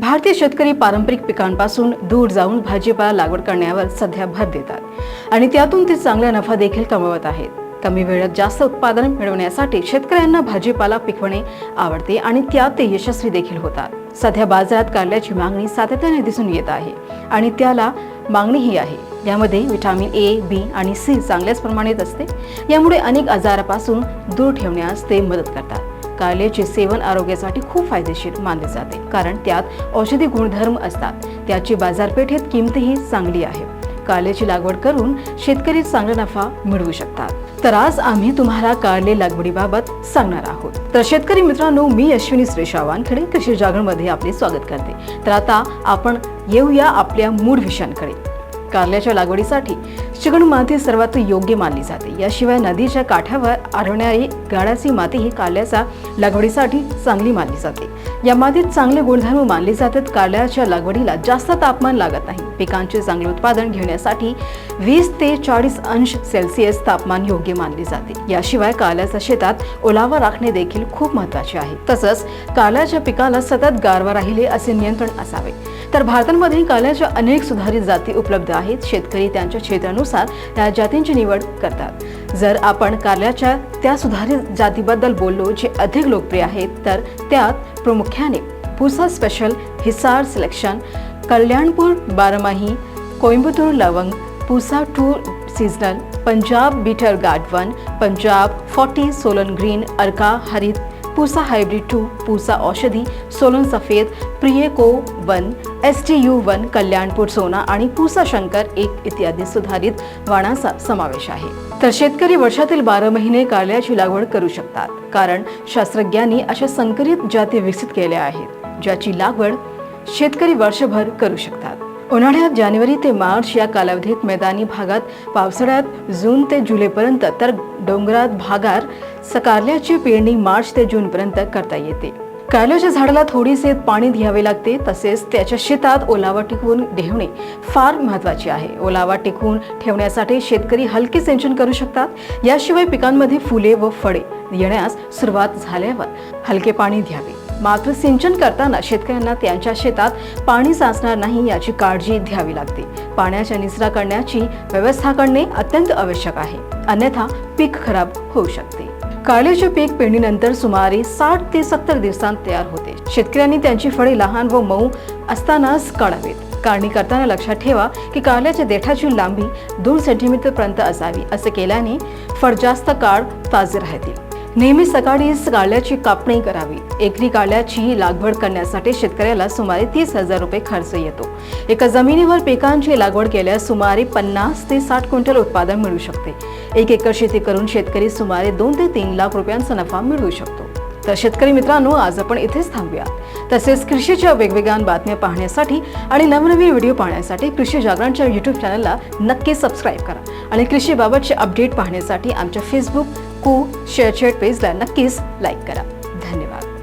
भारतीय शेतकरी पारंपरिक पिकांपासून दूर जाऊन भाजीपाला लागवड करण्यावर सध्या भर देतात आणि त्यातून ते चांगला नफा देखील कमवत आहेत. कमी वेळात जास्त उत्पादन मिळवण्यासाठी शेतकऱ्यांना भाजीपाला पिकवणे आवडते आणि त्यात ते यशस्वी देखील होतात. सध्या बाजारात कारल्याची मागणी सातत्याने दिसून येत आहे आणि त्याला मागणीही आहे. यामध्ये विटामिन ए बी आणि सी चांगल्याच प्रमाणात असते. यामुळे अनेक आजारापासून दूर ठेवण्यास ते मदत करतात. कारल्याचे सेवन आरोग्यासाठी खूप फायदेशीर मानले जाते. कारण त्यात औषधी गुणधर्म असतात. त्याची बाजारपेठेत किंमतही चांगली आहे. कारल्याची लागवड करून शेतकरी चांगला नफा मिळवू शकतात. तर आज आम्ही तुम्हाला कारले लागवडीबाबत सांगणार आहोत. तर शेतकरी मित्रांनो मी अश्विनी श्रेष कृषी जागरणमध्ये आपले स्वागत करते. तर आता आपण येऊया आपल्या मूळ विषयांकडे. कारल्याच्या लागवडीसाठी चिकण माती सर्वात योग्य मानली जाते. याशिवाय नदीच्या काठावर आढळणारी गाळाची माती ही कारल्याच्या लागवडीसाठी चांगली मानली जाते. या मातीत चांगले गुणधर्म मानले जातात. कारल्याच्या लागवडीला जास्त तापमान लागत नाही. पिकांचे चांगले उत्पादन घेण्यासाठी वीस ते चाळीस अंश सेल्सिअस तापमान योग्य मानले जाते. याशिवाय कारल्याच्या शेतात ओलावा राखणे देखील खूप महत्त्वाचे आहे. तसंच कारल्याच्या पिकाला सतत गारवा राहिले असे नियंत्रण असावे. तर भारतामध्ये कारल्याच्या अनेक सुधारित जाती उपलब्ध आहेत. शेतकरी त्यांच्या क्षेत्रानुसार त्या जातींची निवड करतात. जर आपण कारल्याच्या त्या सुधारित जातीबद्दल बोललो जे अधिक लोकप्रिय आहेत तर त्यात प्रामुख्याने Pusa special Hisar selection Kalyanpur Baramasi Coimbatore Lavang Pusa two seasonal Punjab bitter gourd one Punjab forty Solan green Arka Harit Pusa hybrid two Pusa Aushadhi Solan Safed प्रियको one S T U one Kalyanpur Sona आणि पूसा शंकर एक इत्यादी सुधारित वाणाचा समावेश आहे. तर शेतकरी वर्षातील बारा महिने कारल्याची लागवड करू शकतात कारण शास्त्रज्ञांनी अशा संकरित जाती विकसित केल्या आहेत ज्याची लागवड शेतकरी वर्षभर करू शकतात. उन्हाळ्यात जानेवारी ते मार्च या कालावधीत मैदानी भागात पावसाळ्यात जून ते जुलैपर्यंत तर डोंगरात भागार सकारल्याची पेरणी मार्च ते जूनपर्यंत करता येते. कारल्याच्या झाडाला थोडीसे पाणी द्यावे लागते तसेच त्याच्या शेतात ओलावा टिकवून ठेवणे फार महत्त्वाचे आहे. ओलावा टिकवून ठेवण्यासाठी शेतकरी हलके सिंचन करू शकतात याशिवाय पिकांमध्ये फुले व फळे येण्यास सुरुवात झाल्यावर हलके पाणी द्यावे. मात्र सिंचन करताना शेतकऱ्यांना त्यांच्या शेतात पाणी साचणार नाही याची काळजी घ्यावी लागते. पाण्याच्या निचरा करण्याची व्यवस्था करणे अत्यंत आवश्यक आहे. अन्यथा पीक खराब होऊ शकते. कारल्याचे पीक पेरणीनंतर सुमारे साठ ते सत्तर दिवसांत तयार होते. शेतकऱ्यांनी त्यांची फळे लहान व मऊ असतानाच काढावेत. काढणी करताना लक्षात ठेवा की कारल्याच्या देठाची लांबी दोन सेंटीमीटर पर्यंत असावी असे केल्याने फळ जास्त काळ ताजे राहतील. नेहमी सकाळीच गाळ्याची कापणी करावी. एकरी गाळ्याची लागवड करण्यासाठी शेतकऱ्याला सुमारे तीस हजार रुपये खर्च येतो. एका जमिनीवर पिकांची लागवड केल्यास सुमारे पन्नास ते साठ क्विंटल उत्पादन मिळू शकते. एक एकर शेती करून शेतकरी सुमारे दोन ते तीन लाख रुपयांचा नफा मिळवू शकतो. तर शेतकरी मित्रांनो आज आपण इथेच थांबूया तसेच कृषीच्या वेगवेगळ्या बातम्या पाहण्यासाठी आणि नवनवीन व्हिडिओ पाहण्यासाठी कृषी जागरणच्या यूट्यूब चॅनलला नक्की सबस्क्राईब करा. आणि कृषीबाबतचे अपडेट पाहण्यासाठी आमच्या फेसबुक ऐकू शेअर शेअर पेजला नक्कीच लाईक करा. धन्यवाद.